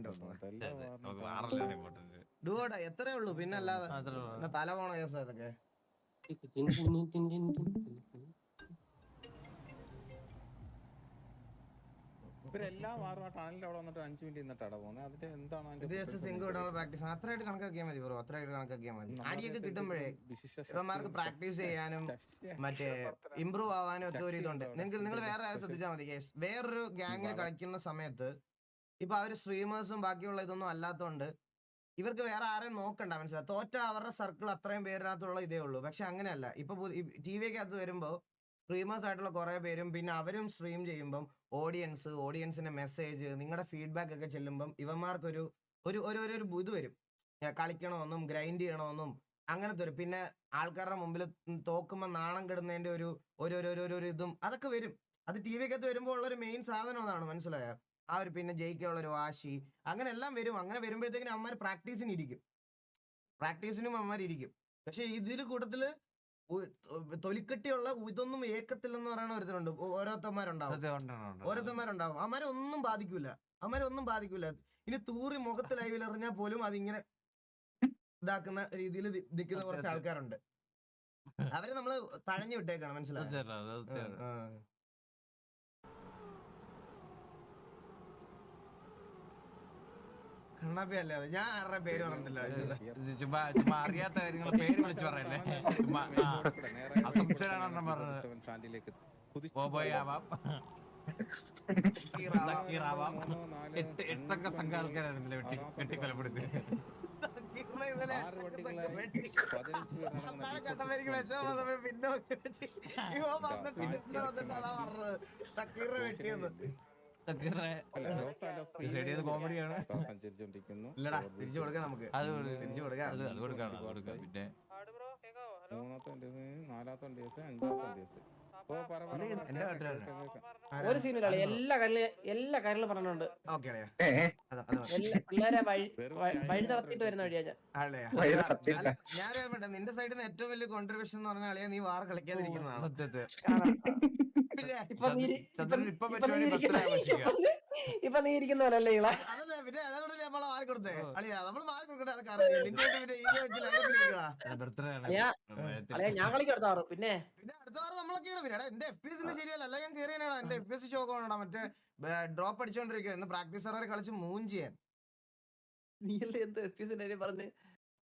വേണ്ട ഡുവോടാ എത്രയേ ഉള്ളൂ പിന്നെ അല്ലാതെ തല പോണ കേസ് അതൊക്കെ ഇവരെല്ലാം വാറും ആ ടണലിന്റെ അവിടെ വന്നിട്ട് അഞ്ചു മിനിറ്റ് നിന്നിട്ടാണ് പോകുന്നത്. അതിന്റെ എന്താണ് ഇത് ജസ്റ്റ് വിടാനുള്ള പ്രാക്ടീസ്. അത്രയായിട്ട് കണക്കാക്കിയാൽ മതി ബ്രോ. അത്രയായിട്ട് കണക്കാക്കിയാൽ മതി. അടിയൊക്കെ കിട്ടുമ്പോഴേ ഇവന്മാർക്ക് പ്രാക്ടീസ് ചെയ്യാനും മറ്റേ ഇമ്പ്രൂവ് ആവാനും ഒക്കെ ഒരു ഇതുണ്ട് നിങ്ങൾ നിങ്ങൾ വേറെ ശ്രദ്ധിച്ചാൽ മതി. വേറൊരു ഗ്യാങ്ങിൽ കളിക്കുന്ന സമയത്ത് ഇപ്പൊ അവർ സ്ട്രീമേഴ്സും ബാക്കിയുള്ള ഇതൊന്നും അല്ലാത്തതുകൊണ്ട് ഇവർക്ക് വേറെ ആരെയും നോക്കണ്ട മനസ്സിലായി? തോറ്റ അവരുടെ സർക്കിൾ അത്രയും പേരിനകത്തുള്ള ഇതേ ഉള്ളൂ. പക്ഷെ അങ്ങനെയല്ല. ഇപ്പൊ ടി വിക്കകത്ത് വരുമ്പോൾ സ്ട്രീമേഴ്സ് ആയിട്ടുള്ള കുറെ പേരും പിന്നെ അവരും സ്ട്രീം ചെയ്യുമ്പം ഓഡിയൻസ് ഓഡിയൻസിന്റെ മെസ്സേജ് നിങ്ങളുടെ ഫീഡ്ബാക്ക് ഒക്കെ ചെല്ലുമ്പം ഇവന്മാർക്കൊരു ഒരു ഒരു ഒരു ഇത് വരും. കളിക്കണമെന്നും ഗ്രൈൻഡ് ചെയ്യണമെന്നും അങ്ങനത്തെ ഒരു പിന്നെ ആൾക്കാരുടെ മുമ്പിൽ തോക്കുമ്പോൾ നാണം കെടുന്നതിന്റെ ഒരു ഒരു- ഒരു ഒരു ഇതും അതൊക്കെ വരും. അത് ടി വിക്കകത്ത് വരുമ്പോൾ ഉള്ളൊരു മെയിൻ സാധനം അതാണ് മനസ്സിലായോ? ആ ഒരു പിന്നെ ജയിക്കാനുള്ള ഒരു വാശി അങ്ങനെ എല്ലാം വരും. അങ്ങനെ വരുമ്പോഴത്തേക്കിനും അമ്മമാർ പ്രാക്ടീസിന് ഇരിക്കും. പ്രാക്ടീസിനും അമ്മമാർ ഇരിക്കും. പക്ഷെ ഇതിൽ കൂട്ടത്തിൽ തൊലിക്കെട്ടിയുള്ള ഇതൊന്നും ഏക്കത്തില്ലെന്ന് പറയുന്ന ഒരുത്തരുണ്ട്. ഓരോരുത്തന്മാരുണ്ടാവും. ഓരോരുത്തന്മാരുണ്ടാവും അമ്മമാരെ ഒന്നും ബാധിക്കൂല. അമ്മമാരെ ഒന്നും ബാധിക്കൂല. ഇനി തൂറി മുഖത്ത് ലൈവിൽ എറിഞ്ഞാൽ പോലും അതിങ്ങനെ ഇതാക്കുന്ന രീതിയിൽ നിൽക്കുന്ന കുറച്ച് ആൾക്കാരുണ്ട്. അവരെ നമ്മൾ തഴഞ്ഞു വിട്ടേക്കാണ്. മനസ്സിലായോ സത്യം ഉണ്ട്, സത്യം ഉണ്ട്. ആ. കണ്ണാപ്പി അല്ലേ അത് ഞാൻ ആരുടെ പേര് പറഞ്ഞിട്ടില്ല? ചുമ്മാ ചുമ്മാ അറിയാത്ത കാര്യങ്ങൾ പേര് വിളിച്ചു പറയല്ലേ? ചുമ്മാ. അസംശയമാണ് പറഞ്ഞത്. ബോബോയ് ആവാം ആവാം എട്ട് എട്ടൊക്കെ സംഘ ആൾക്കാരായിരുന്നില്ല വെട്ടി വെട്ടി. വന്നപ്പോ പിന്നെ പിന്നെ വന്നിട്ട് അതാ പറഞ്ഞത്. തക്കീറിനെ ചെയ്ത് കോമഡിയാണ് തിരിച്ചു കൊടുക്കാം നമുക്ക്. തിരിച്ചു കൊടുക്കാം. പിന്നെ? നാലാമത്തെ ദിവസം അഞ്ചാമത്തെ വണ്ടി ഒരു സീനില്ല എല്ലാ കാര്യങ്ങളും എല്ലാ കാര്യങ്ങളും പറഞ്ഞിട്ടുണ്ട് പിള്ളേരെ വഴി വഴി- വഴി വരുന്ന വഴിയാ ഞാൻ. ഞാൻ നിന്റെ സൈഡിൽ നിന്ന് ഏറ്റവും വലിയ കോൺട്രിബ്യൂഷൻ എന്ന് പറഞ്ഞാൽ അളിയാ നീ വാർ കളിക്കാതിരിക്കുന്നതാണ്. ഇപ്പൊ നീ ഇരി- ചന്ദ്രൻ ഇപ്പൊ- ഇപ്പൊ ഇപ്പൊ നീ പറ്റുവാണെങ്കിൽ ഇരിക്കുന്ന- ബർത്ത്ഡേ ആഘോഷിക്കാം ഇപ്പൊ നീ- ഇപ്പൊ നീ ഇരിക്കുന്നവരല്ലേ ഇള? അതെ പിന്നെ അതുകൊണ്ട് നമ്മൾ മാറി കൊടുത്തേ. അളിയാ നമ്മൾ മാറി കൊടുക്കട്ടെ അതൊക്കെ കാരണം നിന്റെ പിന്നെ വെച്ച് അളിയാ, ഞാൻ കളിക്കും അടുത്ത ആറ് പിന്നെ? പിന്നെ അടുത്ത വാരം നമ്മളൊക്കെയാണ് പിന്നെ എടാ, എന്റെ എഫ് പി എസ് ശരിയല്ല. അല്ല ഞാൻ കയറിയാടാ എന്റെ എഫ് പി എസ് ഷോക്ക് വേണടാ മറ്റേ ഡ്രോപ്പ് അടിച്ചോണ്ടിരിക്കുക ഇന്ന് പ്രാക്ടീസ് സർവർ കളിച്ച് മൂൺ ചെയ്യാൻ. നീ അല്ലേ എന്തോ പറഞ്ഞ്?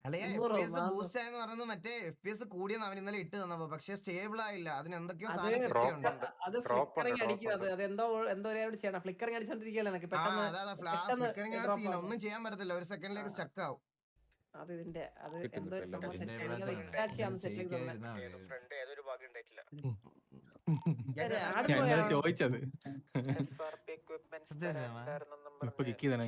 എഫ് പി എസ് മാസം. ബൂസ്റ്റ് ആയെന്ന് പറയുന്നത് മറ്റേ എഫ് പി എസ് കൂടിയെന്ന് അവൻ ഇന്നലെ ഇട്ട് തന്നപ്പോ. പക്ഷെ സ്റ്റേബിൾ ആയില്ല. അതിന് എന്തൊക്കെയോ അത് സാധനം set അത് ഫ്ലിക്കറിങ് അടിക്കും അത്. എന്തോ എന്തോ ചെയ്യണം. ഫ്ലിക്കറിങ് അടിച്ചോണ്ടിരിക്കല്ലേ എനിക്ക് പെട്ടെന്ന്. ഒന്നും ചെയ്യാൻ പറ്റത്തില്ല. ഒരു സെക്കൻഡിലേക്ക് സ്റ്റക്ക് ആവും. അത് ഇതിന്റെ അത് എന്തോ ഒരു സംഭവം. സെറ്റ് ഇവിടെ സെറ്റ് ചെയ്ത് തന്നെ. ചോദിച്ചത് ഇപ്പൊ കിക്ക് ചെയ്താണ്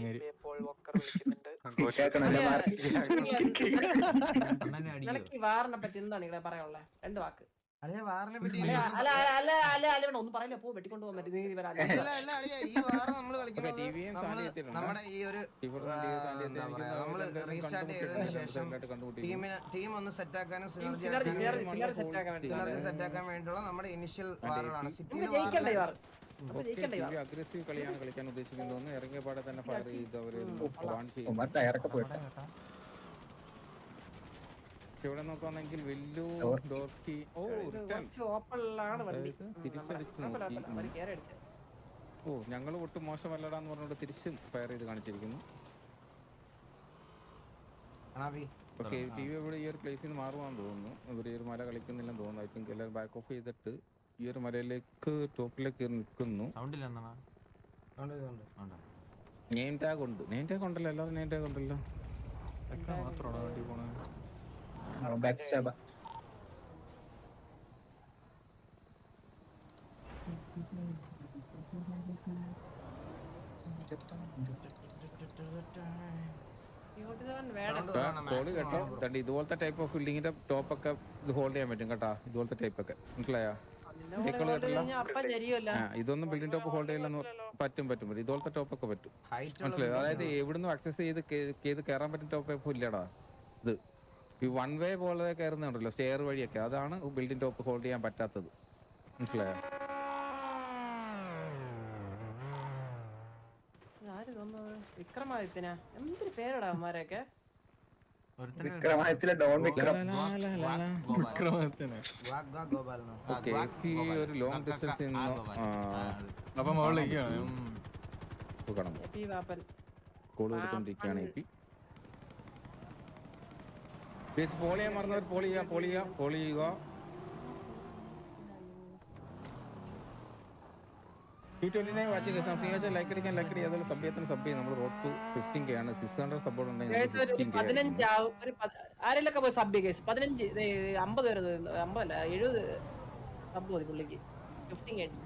വാറിനെ പറ്റി എന്താണ് ഇവിടെ പറയാനുള്ളത് രണ്ട് വാക്ക് അളിയാ, വാറിനെ പറ്റി അല്ല അല്ല അല്ല അല്ല അല്ല ഒന്നും പറയില്ല പോ വെട്ടിക്കൊണ്ട് പോകാൻ പറ്റും ഈ വാറ് നമ്മൾ കളിക്കുന്നത്. നമ്മുടെ ഈ ഒരു എന്താ. പറയാ, നമ്മൾ റീസ്റ്റാർട്ട് ചെയ്തതിനു ശേഷം ടീമിന് ടീം ഒന്ന് സെറ്റ് ആക്കാനും സിനർജി സെറ്റ് ആക്കാൻ വേണ്ടിയുള്ള നമ്മുടെ ഇനിഷ്യൽ വാറുകളാണ് സിറ്റിയിൽ അഗ്രസീവ് കളിയാണ് കളിക്കാൻ ഉദ്ദേശിക്കുന്നതെന്ന് ഇറങ്ങിയ പാടെ തന്നെ ഫയർ ചെയ്ത് അവർ വാൺ ചെയ്യും പോയിട്ട് ഇവിടെ നോക്കുകയാണെങ്കിൽ വെല്ലു ഡോക്കി ഓ ഓപ്പണിലാണ് വണ്ടി. തിരിച്ചടിച്ച് നോക്കി. ഓ ഞങ്ങൾ ഒട്ടും മോശമല്ലടാന്ന് പറഞ്ഞുകൊണ്ട് തിരിച്ചും ഫയർ ചെയ്ത് കാണിച്ചിരിക്കുന്നു. ഓക്കെ ടി വി ഇവിടെ ഈ ഒരു പ്ലേസിൽ നിന്ന് മാറുവാന്ന് തോന്നുന്നു. ഇവർ ഈ ഒരു മല കളിക്കുന്നില്ലെന്ന് തോന്നുന്നു. ഐ തിങ്ക് എല്ലാവരും ബാക്ക് ഓഫ് ചെയ്തിട്ട് ഈ ഒരു മലയിലേക്ക് ടോപ്പിലേക്ക് കയറി നിൽക്കുന്നു. നെയിം ടാഗ് ഉണ്ട് നെയിം ടാഗ് ഉണ്ടല്ലോ. എല്ലാവരും നെയിം ടാഗ് ഉണ്ടല്ലോ. ബാക്ക് സ്റ്റാബ കോൾ maximum കേട്ടോ. രണ്ട് ഇതുപോലത്തെ ടൈപ്പ് ഓഫ് ബിൽഡിങ്ങിന്റെ ടോപ്പ് ഒക്കെ ഇത് ഹോൾഡ് ചെയ്യാൻ പറ്റും കേട്ടാ. ഇതുപോലത്തെ ടൈപ്പ് ഒക്കെ. മനസ്സിലായോ? ഇതൊന്നും ബിൽഡിംഗ് ടോപ്പ് ഹോൾഡ് ചെയ്യില്ലെന്ന് പറ്റും പറ്റും പറ്റും. ഇതുപോലത്തെ ടോപ്പ് ഒക്കെ പറ്റും. മനസ്സിലായോ? അതായത്. എവിടുന്ന് ആക്സസ് ചെയ്ത് കയറാൻ പറ്റുന്ന ടോപ്പ് ഇല്ലടാ. ഈ വൺ വേ പോലെ കയറുന്നുണ്ടല്ലോ സ്റ്റെയർ വഴിയൊക്കെ. അതാണ് ബിൽഡിംഗ് ടോപ്പ് ഹോൾഡ് ചെയ്യാൻ പറ്റാത്തത്. മനസ്സിലായോ? വിക്രമാദിത്യനാ? എന്തൊരു പേരടാ അവന്മാരൊക്കെ ഡോൺ വിക്രം. ഒരു ലോങ് ഡിസ്റ്റൻസ് അപ്പൊ മുകളിലേക്കാണ് കൊടുത്തോണ്ടിരിക്കുകയാണ് പി പോൾ ചെയ്യാൻ മറന്നവർ ചെയ്യുക ചെയ്യുക ചെയ്യുക twenty nine watching something like അടിക്കാൻ ലൈക്ക് അടി അതുപോലെ സബ് ചെയ്യും നമ്മൾ റോഡ് ടു ഫിഫ്റ്റീൻ കെ ആണ്. സിക്സ് ഹൺഡ്രഡ് ഒരു ഉണ്ടെങ്കിൽ ആരെങ്കിലൊക്കെ പോയി സബ് കേസ് പതിനഞ്ച് അമ്പത് പേര് അമ്പതല്ല എഴുപത് സബ് മതി പുള്ളിക്ക്. ഫിഫ്റ്റീൻ കേട്ടി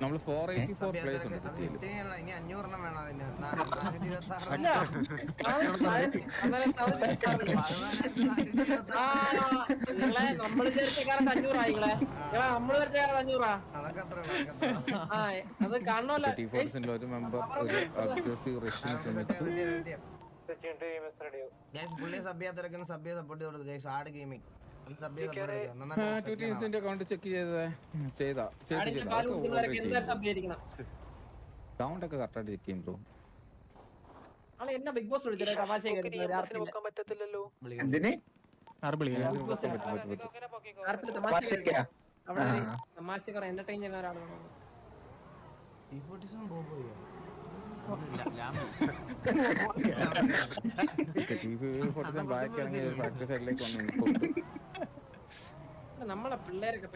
നമ്മൾ ഫോർ എയ്റ്റി ഫോർ പ്ലേസ് ഉണ്ട് സിറ്റിയിൽ നമ്മൾ ചേർച്ചക്കാരൻ അഞ്ഞൂറായിങ്ങളെ നമ്മൾ ചേർച്ചക്കാരൻ അഞ്ഞൂറാ? അത് കാണണമല്ലോ. ഒരു മെമ്പർ ഒരു അഗ്രസീവ് റഷ്യൻ സെറ്റ് ചെയ്ത് സെറ്റ് ചെയ്യാം. Guys, പുള്ളിയെ സബ് ചെയ്യാത്തവരൊക്കെ സബ് ചെയ്ത് സപ്പോർട്ട് ചെയ്തോളൂ ഗൈസ് ആട് ഗെയിമിംഗ് നന്നായിട്ട് ട്വന്റി അക്കൗണ്ട് ചെക്ക് ചെയ്ത്. ചെയ്താ കൗണ്ട് ഒക്കെ കറക്റ്റായിട്ട് ചെക്ക് ചെയ്യും ബ്രോ എന്നെ ബിഗ് ബോസ് വിളിച്ചിട്ട് തമാശ കേട്ടിട്ട് രാത്രി എന്തിന്? ആർബിളി പറ്റും പറ്റും പറ്റും രാത്രി തമാശ എന്റർടൈൻ ചെയ്യുന്ന ഒരാളാണ് ബോബോയോ ബാക്ക് ഇറങ്ങി ബാക്ക് സൈഡിലേക്ക് വന്ന് നിൽക്കും നമ്മളെ പിള്ളേരൊക്കെ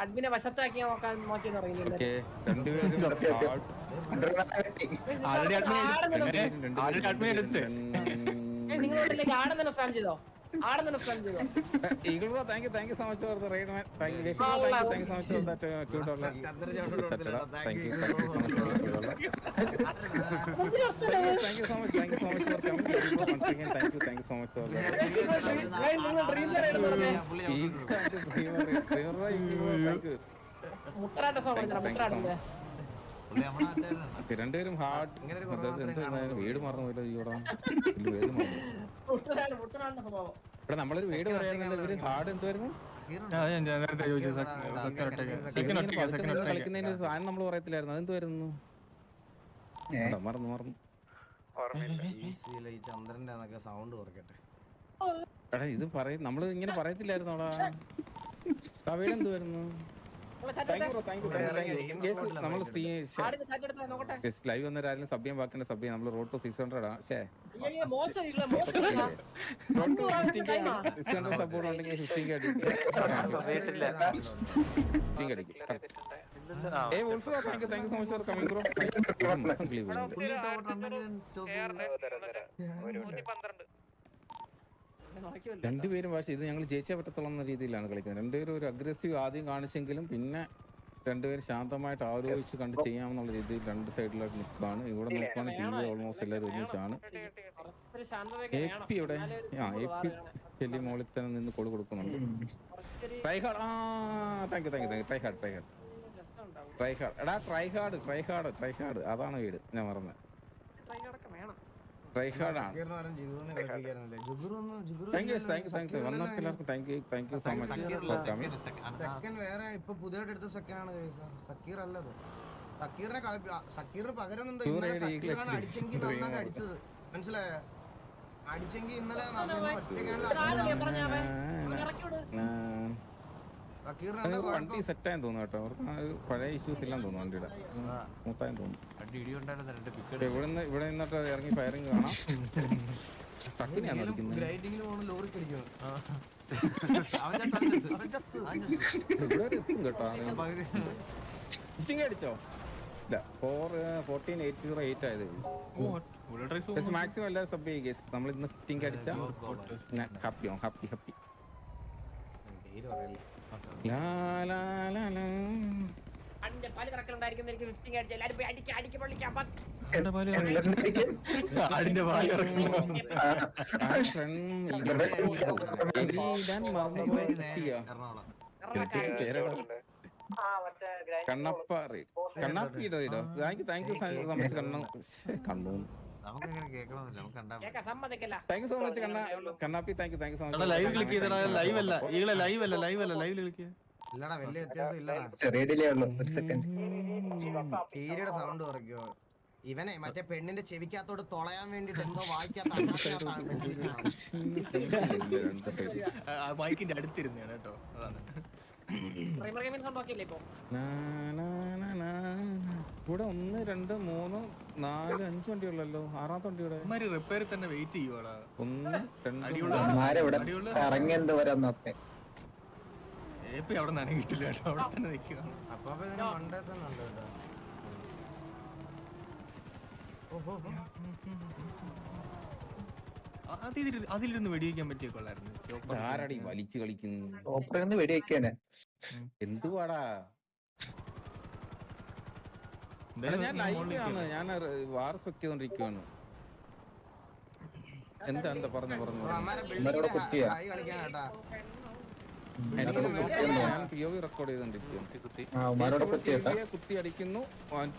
അഡ്മിനെ വശത്താക്കി നോക്കാൻ നോക്കി തുടങ്ങി നിങ്ങളിലേക്ക് ആടം തന്നെ സ്പാം ചെയ്തോ? ആടം തന്നെ സ്പാം ചെയ്തോ Eagle bro, thank you, thank you so much for the raid, man. Thank you, Jason bro, Allah, thank you, thank you so much for that uh, two dollar. Chandra Chavittu Chachada, കൊടുത്തില്ല. thank you, thank you so much for the two dollar. Thank you, thank you so much, thank you so much for coming. Eagle bro, once again, thank you, thank you so much for that. നിങ്ങൾ dream ride പറഞ്ഞേ Eagle രണ്ടുപേരും hard ഇങ്ങനെ ഒരു കുറവ് മാത്രമേ വീട് മറന്നു പോയില്ല ഈയോടാ വീട് മറന്നു ഇവിടെ നമ്മളൊരു വീട് പറയാനുണ്ട് ഇവർ ഹാർഡ് എന്തുവായിരുന്നു? ഒറ്റയ്ക്ക്. ഒരു സാധനം നമ്മൾ പറയത്തില്ലായിരുന്നു അതെന്തുവായിരുന്നു? വരുന്നു മറന്നു മറന്നു. ചന്ദ്രന്റെ സൗണ്ട് കുറക്കട്ടെ. എടാ ഇത് പറയും നമ്മൾ ഇങ്ങനെ പറയത്തില്ലായിരുന്നോടാ. കവിയുടെ എന്തുവായിരുന്നു ലൈവ് വന്ന ആരെങ്കിലും സബ് ചെയ്യാൻ ബാക്കിന്റെ സബ് ചെയ്യാം നമ്മൾ റോഡ് ടു സിക്സ് ഹൺഡ്രഡ് ആ. സിക്സ് ഹൺഡ്രഡ് സപ്പോർട്ട് ഉണ്ടെങ്കിൽ ഫിഫ്റ്റീൻ അടിക്കും ഫിഫ്റ്റീൻ അടിക്കും ഏ Ulf thank you thank you so much for coming bro പുള്ളി ഇട്ട വോട്ട് ഉണ്ടെങ്കിലും സ്റ്റോപ്പ് നോക്കിയല്ലോ. രണ്ടുപേരും പക്ഷേ ഇത് ഞങ്ങൾ ജയിച്ചേ പറ്റത്തുള്ള എന്ന രീതിയിലാണ് കളിക്കുന്നത്. രണ്ടുപേരും ഒരു അഗ്രസീവ് ആദ്യം കാണിച്ചെങ്കിലും പിന്നെ രണ്ടുപേരും ശാന്തമായിട്ട് ആലോചിച്ച് കണ്ട് ചെയ്യാമെന്നുള്ള രീതിയിൽ രണ്ട് സൈഡിലായിട്ട് നിൽക്കുകയാണ് ഇവിടെ നോക്കുകയാണെങ്കിൽ ടി ഓൾമോസ്റ്റ് എല്ലാവരും ഒരുമിച്ചാണ്. എ പി ഇവിടെ ആ എ പി. ചെല്ലി മോളിൽ തന്നെ നിന്ന് കോൾ കൊടുക്കുന്നുണ്ട്. ട്രൈഹാർഡ് ട്രൈ ഹാർഡ് ആ thank you thank you thank you try hard try hard രസം ഉണ്ടാവും. ട്രൈ ഹാർഡ് എടാ ട്രൈഹാർഡ് ട്രൈഹാർഡ് ട്രൈഹാർഡ് അതാണ് വീട്. ഞാൻ മറന്നത് വേറെ ഇപ്പൊ പുതിയതായിട്ട് എടുത്ത സെക്കനാണ് സക്കീർ അല്ലത്. സക്കീറിനെ സക്കീറിന് പകരം അടിച്ചെങ്കിൽ നന്നായിട്ട്. അടിച്ചത്. മനസ്സിലായോ? അടിച്ചെങ്കിൽ ഇന്നലെ ഇത് വണ്ടി സെറ്റ് ആയെന്ന് തോന്നുന്നു കേട്ടോ. അവർക്ക് പഴയ ഇഷ്യൂസ് ഇല്ലെന്ന് തോന്നുന്നു വണ്ടിയുടെ. മൂത്തായെന്ന് തോന്നുന്നു. ഇവിടെ നിന്ന് ഇവിടെ നിന്നിട്ട് ഇറങ്ങി ഫയറിങ് കാണാം. ട്രക്കിനെയാണ്. ഇവിടെ എത്തും കേട്ടോ. ഫിഫ്റ്റീൻ അടിച്ചോ? ഇല്ല four fourteen eight zero eight ആയത് മാക്സിമം എല്ലാവരും സബ് ചെയ്യുക. നമ്മൾ ഇന്ന് ഫിഫ്റ്റീൻ അടിച്ച ഞാൻ ഹാപ്പി ആവും ഹാപ്പി ഹാപ്പി പേര് പറയല്ലേ? ലാ ലാ ലാ ലാ. അടിന്റെ പാൽ കറക്കലുണ്ടായിരിക്കുന്ന എനിക്ക് 15 അടിച്ച്. എല്ലാരും പോയി അടിക്ക്, അടിക്ക്, പൊള്ളിക്ക്, അപ്പ- ആടിന്റെ വാൽ ഇറക്കുന്നു ആ friend എലിയിടാൻ മറന്നുപോയ കുട്ടിയാ. എറണാകുളം. കറവക്കാരൻ. പേരെടാ? ആ, മറ്റേ ഗ്രാൻഡ് കണ്ണപ്പ റീഡ് കണ്ണാപ്പി റീഡോ താങ്ക് യു താങ്ക് യു കണ്ണു. കണ്ണു. Thank you so much Kanna. Kannappi thank you thank you so much live click ചെയ്തടാ live അല്ല. ഈകളെ ലൈവ് അല്ല ലൈവ് അല്ല ലൈവിൽ ക്ലിക്ക് ഇല്ലടാ വലിയ വ്യത്യാസം ഇല്ലടാ. ചെറിയ ഡിലേ ഉള്ളൂ ഒരു സെക്കൻഡ് പീരിയുടെ സൗണ്ട് കുറയ്ക്കോ. ഇവനെ മറ്റേ പെണ്ണിന്റെ ചെവിക്കകത്തോട് തൊളയാൻ വേണ്ടിട്ട് എന്തോ വായിക്കാത്ത മൈക്കിന്റെ അടുത്തിരുന്നാണ് കേട്ടോ അതാണ്. ഇവിടെ ഒന്ന് രണ്ട് മൂന്ന് നാല് അഞ്ച് വണ്ടി ഉള്ളല്ലോ ആറാമത്തെ വണ്ടി ഇവിടെ റിപ്പയർ റിപ്പയറിൽ തന്നെ വെയിറ്റ് ചെയ്യുവാടാ. ഒന്ന് രണ്ട് ഇറങ്ങി എന്ത് അവിടെ നന കിട്ടില്ല കേട്ടോ. അവിടെ തന്നെ നിൽക്കുകയാണ്. അപ്പൊ മണ്ടേ തന്നെ ഉണ്ട് കേട്ടോ. അതിലിരുന്ന് വെടിവെക്കാൻ പറ്റിയ കൊള്ളായിരുന്നു. ആരാടി വലിച്ചു കളിക്കുന്നു? ഓപ്പറിൽ വെടിവെക്കാനെ എന്തുവാടാ? ഞാൻ ലൈവിലാണ് ഞാൻ വാർ സ്പെക്ട് ചെയ്തോണ്ടിരിക്കുവാണ് എന്താ എന്താ? പറഞ്ഞു പറഞ്ഞു? ഞാൻ പി ഒ വി റെക്കോർഡ് കുത്തി അടിക്കുന്നു.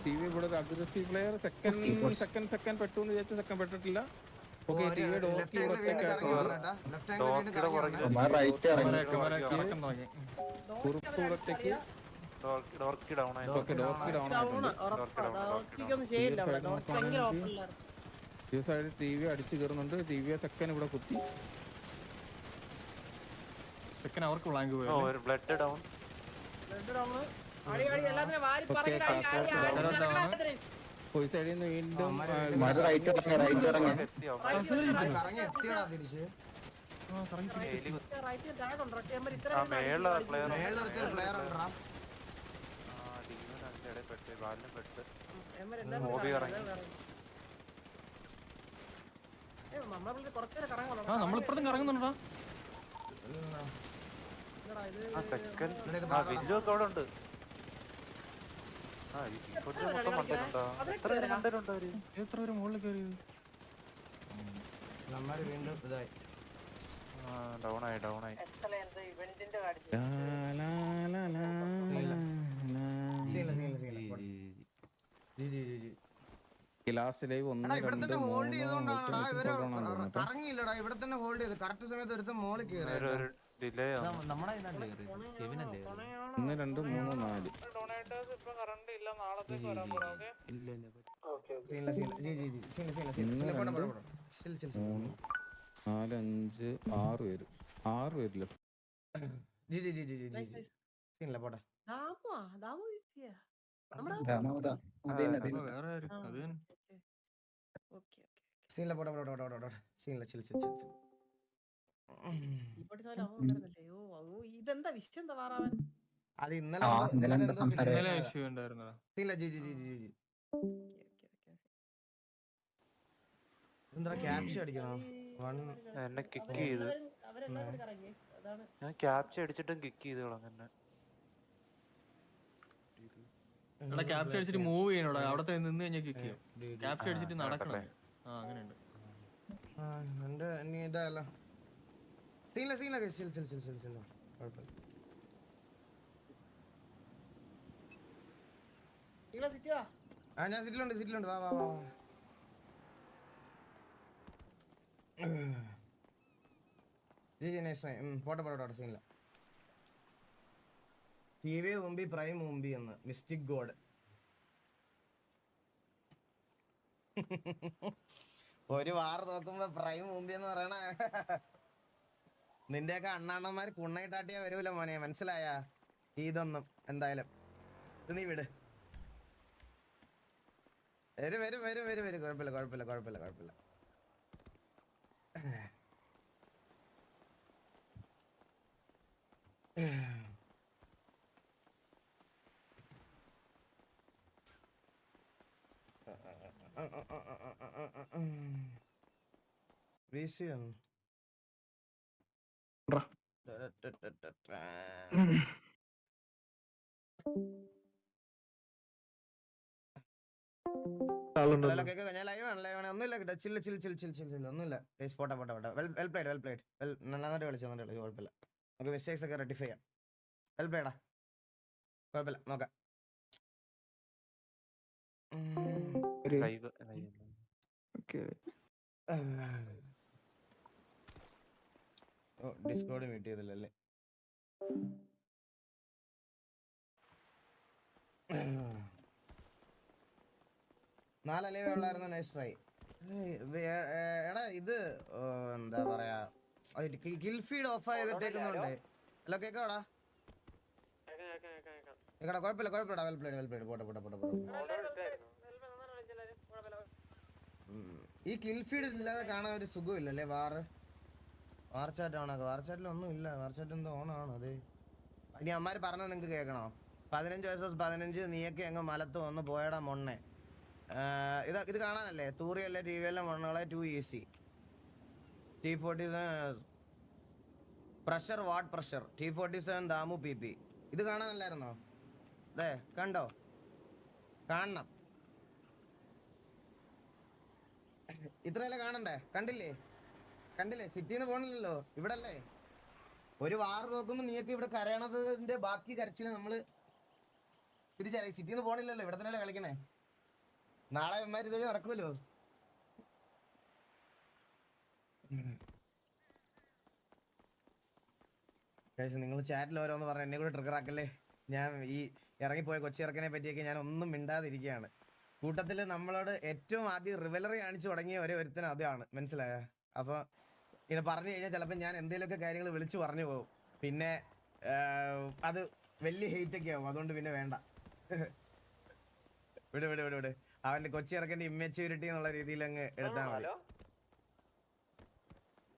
ടി വി ഇവിടെ ഒരു aggressive player second second second പെട്ടു എന്ന് വിചാരിച്ചു സെക്കൻഡ് പെട്ടിട്ടില്ല. ഡൗൺ ഈ സൈഡ് ടി വി അടിച്ചു കയറുന്നുണ്ട് ടി വി ചെക്കൻ ഇവിടെ കുത്തി ചെക്കൻ അവർക്ക് ബ്ലാങ്ക് പോയി ബ്ലഡ് ഡൗൺ അടി അടി എല്ലാത്തിനും വാരി Okay, സൈഡിൽ നിന്ന് വീണ്ടും റൈറ്റ് ഇറങ്ങി റൈറ്റ് ഇറങ്ങി. കറങ്ങി എത്തിയടാ തിരിച്ച്. ഉണ്ട്? ഉണ്ടാ? നമ്മളിപ്പുറത്തും കറങ്ങുന്നുണ്ടോ? ഇല്ലടാ, ഇത് ഇത് പാടാ. ജി ജി ജി ഈ ലാസ്റ്റ് ലൈവ് ഒന്ന് രണ്ട് തന്നെ ഹോൾഡ് ചെയ്തോണ്ടാണ്. ഇവർ കറങ്ങിയില്ലടാ ഇവിടെ തന്നെ ഹോൾഡ് ചെയ്ത്. കറക്റ്റ് സമയത്ത് ഒരുത്തൻ മോളിൽ കയറി ഒന്ന് രണ്ട് മൂന്ന് നാല്. ഇല്ല ഇല്ല സീനില്ല സീനില്ല ജി ജി ജി. സീനില്ല സീനില്ല സീനില്ല പോട്ടെ പോട്ടെ ചിൽ ചിൽ ചിൽ മൂന്ന് നാല് അഞ്ച് ആറ് പേര്. ആറ് പേരില്ല? G G G G G G. സീനില്ല പോട്ടെ. ദാമുവാ? ദാമു വിപ്പിയാ? നമ്മുടെ രാമോദാ അതന്നെ അതന്നെ. വേറെ ആരും? ആ, അത് തന്നെ. okay, okay, okay. സീനില്ല പോട്ടെ പോട്ടെ പോട്ടെ സീനില്ല ചിൽ ചിൽ ചിൽ തീപ്പൊട്ടി സാധനം അവൻ ഉണ്ടായിരുന്നല്ലേ? ഓ, ഓ, ഇതെന്താ വിഷയം എന്താ വാറാവൻ? അത് ഇന്നലെ ഇല്ല സീനില്ല. സീനില്ല G G G G G. എന്താ ക്യാപ്ഷൻ അടിക്കണോ? എന്നെ കിക്ക് ചെയ്തു. ഞാൻ ക്യാപ്ഷൻ അടിച്ചിട്ടും കിക്ക് ചെയ്തു കളഞ്ഞെന്നെ എടാ ക്യാപ്ചർ അടിച്ചിട്ട് മൂവ് ചെയ്യണോടാ. അവിടെ നിന്ന് കഴിഞ്ഞാൽ കിക്ക് ചെയ്യും. ക്യാപ്ഷൻ അടിച്ചിട്ട് നടക്കണം ആ അങ്ങനെയുണ്ട്. ആ, എന്റെ നീ ഇതല്ല സീനില്ല സീനില്ല ചിൽ ചിൽ ചിൽ കുഴപ്പമില്ല നിങ്ങളെ സിറ്റി വാ ആ ഞാൻ സിറ്റിലുണ്ട് സിറ്റിലുണ്ട് വാ വാ വാ പ്രൈം മിസ്റ്റിക് ഗോഡ് ഒരു വാർ നോക്കുമ്പോ പ്രൈം മുമ്പി എന്ന് പറയണ നിന്റെയൊക്കെ അണ്ണാണ്ണന്മാര് കുണ്ണയിട്ടാട്ടിയാ വരൂല മോനെ. മനസ്സിലായ? ഇതൊന്നും എന്തായാലും. നീ വിട്. വരും വരും വരും വരും വരും. കുഴപ്പമില്ല കുഴപ്പമില്ല കുഴപ്പമില്ല കുഴപ്പമില്ല. വീശിയാണ് ഞാൻ ലൈവ് ആണ് ലൈവ് ആണ്. ഒന്നുമില്ല കേട്ടോ. ചില്ല് ചില്ല് ചില്ല് ചില്ല് ചില്ല് ചില്ല് ഒന്നുമില്ല. പേസ് പോട്ടെ പോട്ടെ പോട്ടെ well well played well played well നന്നായിട്ട് കളിച്ചു നന്നായിട്ട് കളിച്ചു. കുഴപ്പമില്ല. നമുക്ക് മിസ്റ്റേക്സ് ഒക്കെ റെഡിഫൈ ചെയ്യാം. വെൽ പ്ലേഡാ കുഴപ്പമില്ല. നോക്കാം. ഉം. ലൈവ് ഓ ഡിസ്കോഡ് മീറ്റ് ചെയ്തില്ലല്ലേ നാലല്ലേ ഉള്ളായിരുന്നു നൈസ് ട്രൈ എടാ ഇത് എന്താ പറയാ കിൽ ഫീഡ് ഓഫ് ചെയ്തിട്ടേക്കുന്നുണ്ട് ഹലോ കേക്കോടാ കേക്കടാ കുഴപ്പമില്ല കുഴപ്പമില്ല വെൽ പ്ലേഡ് വെൽ പ്ലേഡ് പോട്ടെ പോട്ടെ പോട്ടെ. ഈ കിൽ ഫീഡ് ഇല്ലാതെ കാണാൻ ഒരു സുഖമില്ലല്ലേ വാറ് വാർ ചാറ്റ് ഓണാക്കുക വാർ ചാറ്റിൽ ഒന്നും ഇല്ല വാർ ചാറ്റ് എന്തോ ഓണാണ് അതെ ഇനി അമ്മാര് പറഞ്ഞത് നിങ്ങൾക്ക് കേൾക്കണോ പതിനഞ്ച് വയസ്സ് പതിനഞ്ച് നീയൊക്കെ അങ്ങ് മലത്ത് വന്ന് പോയടാ മൊണ്ണെ ഇത് ഇത് കാണാനല്ലേ? തൂറിയല്ലേ ടി വി എല്ലാം മണ്ണുകളെ to E C T forty seven pressure what pressure T forty seven Damu P P. ഇത് കാണാനല്ലായിരുന്നോ? അതെ കണ്ടോ? കാണണം. ഇത്രയല്ലേ കാണണ്ടേ? കണ്ടില്ലേ? കണ്ടില്ലേ? സിറ്റിന്ന് പോണില്ലല്ലോ. ഇവിടെ അല്ലേ ഒരു വാർ നോക്കുമ്പോ നീയൊക്കെ ഇവിടെ കരയണതിന്റെ ബാക്കി കരച്ചിൽ നമ്മൾ. തിരിച്ചറിയാം സിറ്റിന്ന് പോണില്ലല്ലോ. ഇവിടെ തന്നെയല്ലേ കളിക്കണേ? നാളെ ഇവന്മാർ ഇതുവഴി നടക്കുമല്ലോ. നിങ്ങൾ ചാറ്റിൽ ഓരോന്ന് പറഞ്ഞ എന്നെ കൂടി ട്രിഗർ ആക്കല്ലേ? ഞാൻ ഈ ഇറങ്ങിപ്പോയ കൊച്ചി ഇറക്കനെ പറ്റിയൊക്കെ ഞാൻ ഒന്നും മിണ്ടാതിരിക്കുകയാണ് കൂട്ടത്തിൽ നമ്മളോട് ഏറ്റവും ആദ്യം റിവലറി കാണിച്ചു തുടങ്ങിയ ഒരേ ഒരുത്തിന് അതാണ്. മനസ്സിലായ? അപ്പോൾ ഇങ്ങനെ പറഞ്ഞു കഴിഞ്ഞാൽ ചിലപ്പോൾ ഞാൻ എന്തെങ്കിലുമൊക്കെ കാര്യങ്ങൾ വിളിച്ചു പറഞ്ഞു പോകും പിന്നെ അത് വലിയ ഹെയ്റ്റ് ഒക്കെ ആവും. അതുകൊണ്ട് പിന്നെ വേണ്ട. വിട് വിട് വിട് വിട്. അവന്റെ കൊച്ചി ഇറക്കന്റെ ഇമ്മച്യൂരിറ്റി എന്നുള്ള രീതിയിൽ അങ്ങ് എടുത്താൽ മതി.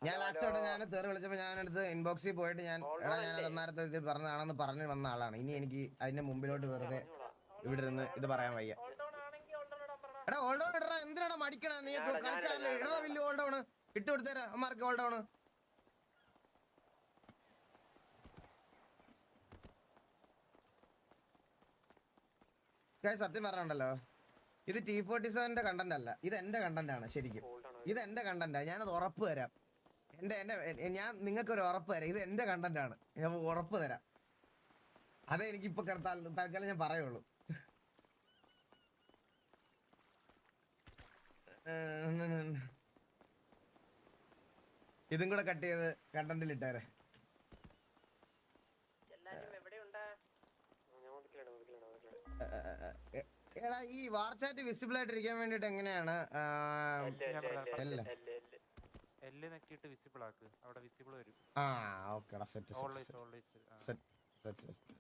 ഞാൻ ലാസ്റ്റ് ആയിട്ട് ഞാൻ തേറി വിളിച്ചപ്പോൾ ഞാൻ എടുത്ത് ഇൻബോക്സിൽ പോയിട്ട് ഞാൻ എടാ ഞാൻ അന്നേരത്തെ ഇത് പറഞ്ഞതാണെന്ന് പറഞ്ഞു വന്ന ആളാണ്. ഇനി എനിക്ക് അതിന്റെ മുമ്പിലോട്ട് വെറുതെ ഇവിടെ ഇരുന്ന് ഇത് പറയാൻ വയ്യ. എടാ ഓൾ ഡൗൺ ഇടടാ. എന്തിനാടാ മടിക്കണ? നീ കളിച്ചാലേ? ഇടാ വലിയ ഓൾ ഡൗൺ ഇട്ട് കൊടുത്തേരാ. അമ്മമാർക്ക് ഓൾ ഡൗൺ സത്യം പറഞ്ഞുണ്ടല്ലോ ഇത് ടി ഫോർട്ടി സെവന്റെ കണ്ടന്റ് അല്ല. ഇത് എന്റെ കണ്ടന്റ് ആണ് ശരിക്കും. ഇത് എന്റെ കണ്ടന്റാ ഞാനത് ഉറപ്പ് തരാം. എന്റെ എന്റെ ഞാൻ നിങ്ങൾക്ക് ഒരു ഉറപ്പ് തരാം. ഇത് എന്റെ കണ്ടന്റ് ആണ്. ഞാൻ ഉറപ്പ് തരാം. അതേ എനിക്ക് ഇപ്പൊ തൽക്കാലം ഞാൻ പറയുള്ളൂ. ഇതും കൂടെ കട്ട് ചെയ്ത് കണ്ടന്റിൽ ഇട്ടേരെ. ഏഹ് എ- എടാ ഈ വാർച്ചാറ്റ് വിസിബിൾ ആയിട്ട് ഇരിക്കാൻ വേണ്ടിട്ട് എങ്ങനെയാണ്? എല്ല് നെക്കിയിട്ട് വിസിബിൾ ആക്ക്. അവിടെ വിസിബിൾ വരും. ആ ഓക്കെടാ set always always set set set